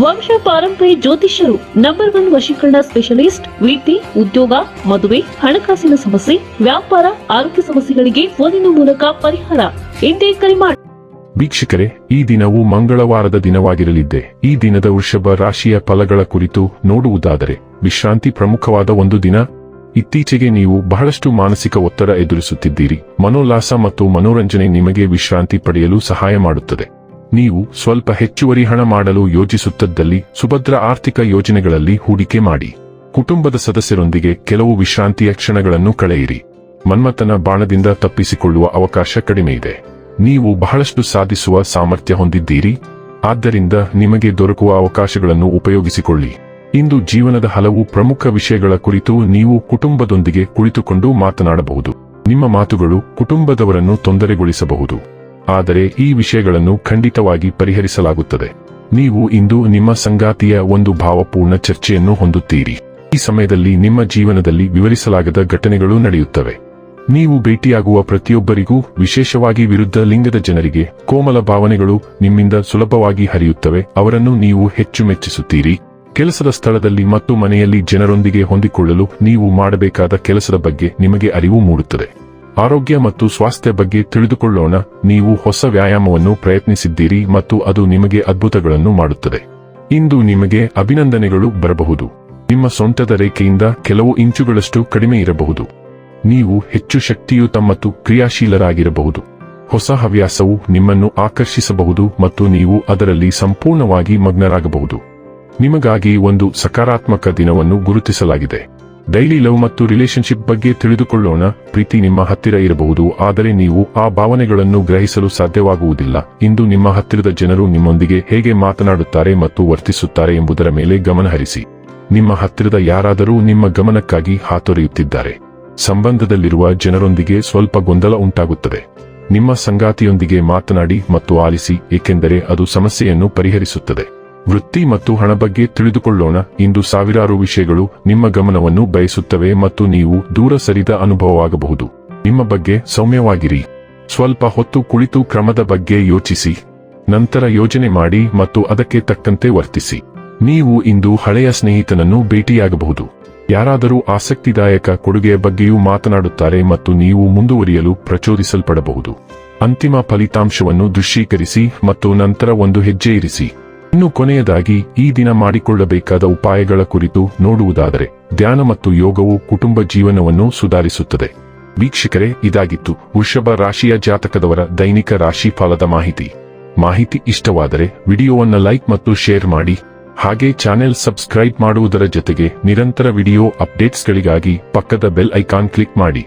ವಂಶ ಪಾರಂಪರ್ಯ ಜ್ಯೋತಿಷ್ಯರು ನಂಬರ್ ಒನ್ ವಶೀಕರಣ ಸ್ಪೆಷಲಿಸ್ಟ್ ವಿಟಿ ಉದ್ಯೋಗ, ಮದುವೆ, ಹಣಕಾಸಿನ ಸಮಸ್ಯೆ, ವ್ಯಾಪಾರ, ಆರೋಗ್ಯ ಸಮಸ್ಯೆಗಳಿಗೆ ಫೋನಿನ ಮೂಲಕ ಪರಿಹಾರ. ಎಂದೇ ಕರೆ ಮಾಡಿ ವೀಕ್ಷಕರೇ, ಈ ದಿನವು ಮಂಗಳವಾರದ ದಿನವಾಗಿರಲಿದ್ದೆ. ಈ ದಿನದ ವೃಷಭ ರಾಶಿಯ ಫಲಗಳ ಕುರಿತು ನೋಡುವುದಾದರೆ, ವಿಶ್ರಾಂತಿ ಪ್ರಮುಖವಾದ ಒಂದು ದಿನ. ಇತ್ತೀಚೆಗೆ ನೀವು ಬಹಳಷ್ಟು ಮಾನಸಿಕ ಒತ್ತಡ ಎದುರಿಸುತ್ತಿದ್ದೀರಿ. ಮನೋಲ್ಲಾಸ ಮತ್ತು ಮನೋರಂಜನೆ ನಿಮಗೆ ವಿಶ್ರಾಂತಿ ಪಡೆಯಲು ಸಹಾಯ ಮಾಡುತ್ತದೆ. ನೀವು ಸ್ವಲ್ಪ ಹೆಚ್ಚುವರಿ ಹಣ ಮಾಡಲು ಯೋಜಿಸುತ್ತದ್ದಲ್ಲಿ ಸುಭದ್ರ ಆರ್ಥಿಕ ಯೋಜನೆಗಳಲ್ಲಿ ಹೂಡಿಕೆ ಮಾಡಿ. ಕುಟುಂಬದ ಸದಸ್ಯರೊಂದಿಗೆ ಕೆಲವು ವಿಶ್ರಾಂತಿಯ ಕ್ಷಣಗಳನ್ನು ಕಳೆಯಿರಿ. ಮನ್ಮಥನ ಬಾಣದಿಂದ ತಪ್ಪಿಸಿಕೊಳ್ಳುವ ಅವಕಾಶ ಕಡಿಮೆ ಇದೆ. ನೀವು ಬಹಳಷ್ಟು ಸಾಧಿಸುವ ಸಾಮರ್ಥ್ಯ ಹೊಂದಿದ್ದೀರಿ. ಆದ್ದರಿಂದ ನಿಮಗೆ ದೊರಕುವ ಅವಕಾಶಗಳನ್ನು ಉಪಯೋಗಿಸಿಕೊಳ್ಳಿ. ಇಂದು ಜೀವನದ ಹಲವು ಪ್ರಮುಖ ವಿಷಯಗಳ ಕುರಿತು ನೀವು ಕುಟುಂಬದೊಂದಿಗೆ ಕುಳಿತುಕೊಂಡು ಮಾತನಾಡಬಹುದು. ನಿಮ್ಮ ಮಾತುಗಳು ಕುಟುಂಬದವರನ್ನು ತೊಂದರೆಗೊಳಿಸಬಹುದು. ಆದರೆ ಈ ವಿಷಯಗಳನ್ನು ಖಂಡಿತವಾಗಿ ಪರಿಹರಿಸಲಾಗುತ್ತದೆ. ನೀವು ಇಂದು ನಿಮ್ಮ ಸಂಗಾತಿಯ ಒಂದು ಭಾವಪೂರ್ಣ ಚರ್ಚೆಯನ್ನು ಹೊಂದುತ್ತೀರಿ. ಈ ಸಮಯದಲ್ಲಿ ನಿಮ್ಮ ಜೀವನದಲ್ಲಿ ವಿವರಿಸಲಾಗದ ಘಟನೆಗಳು ನಡೆಯುತ್ತವೆ. ನೀವು ಭೇಟಿಯಾಗುವ ಪ್ರತಿಯೊಬ್ಬರಿಗೂ, ವಿಶೇಷವಾಗಿ ವಿರುದ್ಧ ಲಿಂಗದ ಜನರಿಗೆ, ಕೋಮಲ ಭಾವನೆಗಳು ನಿಮ್ಮಿಂದ ಸುಲಭವಾಗಿ ಹರಿಯುತ್ತವೆ, ಅವರನ್ನು ನೀವು ಹೆಚ್ಚು ಮೆಚ್ಚಿಸುತ್ತೀರಿ. ಕೆಲಸದ ಸ್ಥಳದಲ್ಲಿ ಮತ್ತು ಮನೆಯಲ್ಲಿ ಜನರೊಂದಿಗೆ ಹೊಂದಿಕೊಳ್ಳಲು ನೀವು ಮಾಡಬೇಕಾದ ಕೆಲಸದ ಬಗ್ಗೆ ನಿಮಗೆ ಅರಿವು ಮೂಡುತ್ತದೆ. ಆರೋಗ್ಯ ಮತ್ತು ಸ್ವಾಸ್ಥ್ಯ ಬಗ್ಗೆ ತಿಳಿದುಕೊಳ್ಳೋಣ. ನೀವು ಹೊಸ ವ್ಯಾಯಾಮವನ್ನು ಪ್ರಯತ್ನಿಸಿದ್ದೀರಿ ಮತ್ತು ಅದು ನಿಮಗೆ ಅದ್ಭುತಗಳನ್ನು ಮಾಡುತ್ತದೆ. ಇಂದು ನಿಮಗೆ ಅಭಿನಂದನೆಗಳು ಬರಬಹುದು. ನಿಮ್ಮ ಸೊಂಟದ ರೇಖೆಯಿಂದ ಕೆಲವು ಇಂಚುಗಳಷ್ಟು ಕಡಿಮೆ ಇರಬಹುದು. ನೀವು ಹೆಚ್ಚು ಶಕ್ತಿಯುತ ಮತ್ತು ಕ್ರಿಯಾಶೀಲರಾಗಿರಬಹುದು. ಹೊಸ ಹವ್ಯಾಸವು ನಿಮ್ಮನ್ನು ಆಕರ್ಷಿಸಬಹುದು ಮತ್ತು ನೀವು ಅದರಲ್ಲಿ ಸಂಪೂರ್ಣವಾಗಿ ಮಗ್ನರಾಗಬಹುದು. ನಿಮಗಾಗಿ ಒಂದು ಸಕಾರಾತ್ಮಕ ದಿನವನ್ನು ಗುರುತಿಸಲಾಗಿದೆ. ಡೈಲಿ ಲವ್ ಮತ್ತು ರಿಲೇಶನ್ಶಿಪ್ ಬಗ್ಗೆ ತಿಳಿದುಕೊಳ್ಳೋಣ. ಪ್ರೀತಿ ನಿಮ್ಮ ಹತ್ತಿರ ಇರಬಹುದು, ಆದರೆ ನೀವು ಆ ಭಾವನೆಗಳನ್ನು ಗ್ರಹಿಸಲು ಸಾಧ್ಯವಾಗುವುದಿಲ್ಲ. ಇಂದು ನಿಮ್ಮ ಹತ್ತಿರದ ಜನರು ನಿಮ್ಮೊಂದಿಗೆ ಹೇಗೆ ಮಾತನಾಡುತ್ತಾರೆ ಮತ್ತು ವರ್ತಿಸುತ್ತಾರೆ ಎಂಬುದರ ಮೇಲೆ ಗಮನಹರಿಸಿ ನಿಮ್ಮ ಹತ್ತಿರದ ಯಾರಾದರೂ ನಿಮ್ಮ ಗಮನಕ್ಕಾಗಿ ಹಾತೊರೆಯುತ್ತಿದ್ದಾರೆ. ಸಂಬಂಧದಲ್ಲಿರುವ ಜನರೊಂದಿಗೆ ಸ್ವಲ್ಪ ಗೊಂದಲ ಉಂಟಾಗುತ್ತದೆ. ನಿಮ್ಮ ಸಂಗಾತಿಯೊಂದಿಗೆ ಮಾತನಾಡಿ ಮತ್ತು ಆಲಿಸಿ, ಏಕೆಂದರೆ ಅದು ಸಮಸ್ಯೆಯನ್ನು ಪರಿಹರಿಸುತ್ತದೆ. ವೃತ್ತಿ ಮತ್ತು ಹಣ ಬಗ್ಗೆ ತಿಳಿದುಕೊಳ್ಳೋಣ. ಇಂದು ಸಾವಿರಾರು ವಿಷಯಗಳು ನಿಮ್ಮ ಗಮನವನ್ನು ಬಯಸುತ್ತವೆ ಮತ್ತು ನೀವು ದೂರ ಸರಿದ ಅನುಭವವಾಗಬಹುದು. ನಿಮ್ಮ ಬಗ್ಗೆ ಸೌಮ್ಯವಾಗಿರಿ. ಸ್ವಲ್ಪ ಹೊತ್ತು ಕುಳಿತು ಕ್ರಮದ ಬಗ್ಗೆ ಯೋಚಿಸಿ. ನಂತರ ಯೋಜನೆ ಮಾಡಿ ಮತ್ತು ಅದಕ್ಕೆ ತಕ್ಕಂತೆ ವರ್ತಿಸಿ. ನೀವು ಇಂದು ಹಳೆಯ ಸ್ನೇಹಿತನನ್ನು ಭೇಟಿಯಾಗಬಹುದು. ಯಾರಾದರೂ ಆಸಕ್ತಿದಾಯಕ ಕೊಡುಗೆಯ ಬಗ್ಗೆಯೂ ಮಾತನಾಡುತ್ತಾರೆ ಮತ್ತು ನೀವು ಮುಂದುವರಿಯಲು ಪ್ರಚೋದಿಸಲ್ಪಡಬಹುದು. ಅಂತಿಮ ಫಲಿತಾಂಶವನ್ನು ದೃಶ್ಯೀಕರಿಸಿ ಮತ್ತು ನಂತರ ಒಂದು ಹೆಜ್ಜೆ ಇರಿಸಿ. ಇನ್ನು ಕೊನೆಯದಾಗಿ ಈ ದಿನ ಮಾಡಿಕೊಳ್ಳಬೇಕಾದ ಉಪಾಯಗಳ ಕುರಿತು ನೋಡುವುದಾದರೆ ಧ್ಯಾನ ಮತ್ತು ಯೋಗವು ಕುಟುಂಬ ಜೀವನವನ್ನು ಸುಧಾರಿಸುತ್ತದೆ. ವೀಕ್ಷಕರೇ, ಇದಾಗಿತ್ತು ವೃಷಭ ರಾಶಿಯ ಜಾತಕದವರ ದೈನಿಕ ರಾಶಿ ಫಲದ ಮಾಹಿತಿ. ಮಾಹಿತಿ ಇಷ್ಟವಾದರೆ ವಿಡಿಯೋವನ್ನ ಲೈಕ್ ಮತ್ತು ಶೇರ್ ಮಾಡಿ. ಹಾಗೆ ಚಾನೆಲ್ ಸಬ್ಸ್ಕ್ರೈಬ್ ಮಾಡುವುದರ ಜೊತೆಗೆ ನಿರಂತರ ವಿಡಿಯೋ ಅಪ್ಡೇಟ್ಸ್ಗಳಿಗಾಗಿ ಪಕ್ಕದ ಬೆಲ್ ಐಕಾನ್ ಕ್ಲಿಕ್ ಮಾಡಿ.